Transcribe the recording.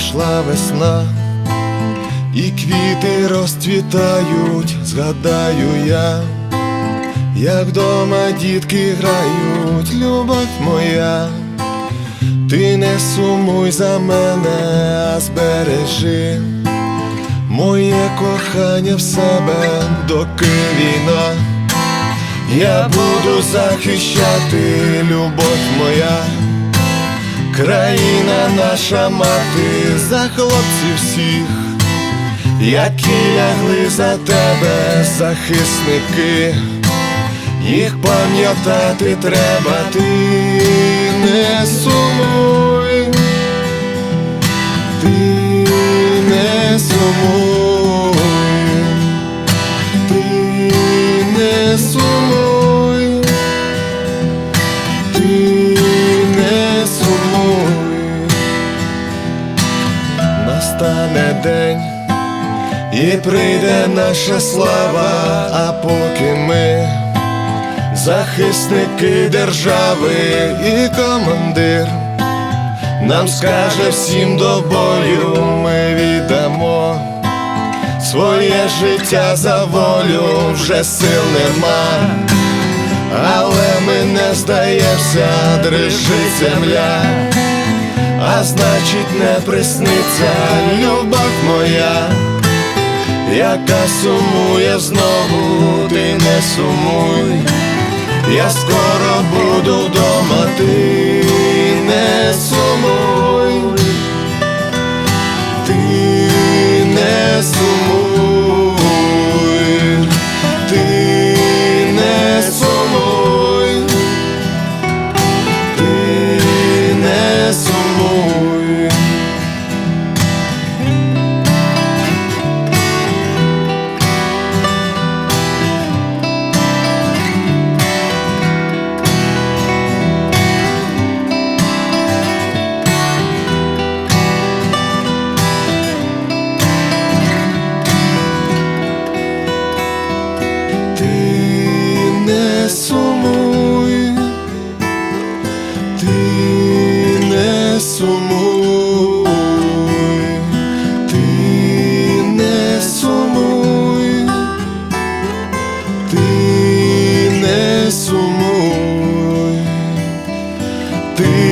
прийшла весна, і квіти розцвітають, згадаю я, як дома дітки грають, любов моя, ти не сумуй за мене, а збережи моє кохання в себе, доки війна. Я буду захищати любов моя, країна наша мати за хлопців всіх, які лягли за тебе, захисники, їх пам'ятати треба, ти не сумуй, настане день і прийде наша слава, а поки ми захисники держави і командир. Нам скаже всім до бою ми віддамо Своє життя за волю вже сил нема, але ми не здаємося, дрижить земля, а значить не присниться любов моя, яка сумує знову, ти не сумуй, я скоро буду вдома, ти сумуй, ти не сумуй, ти не сумуй, ти.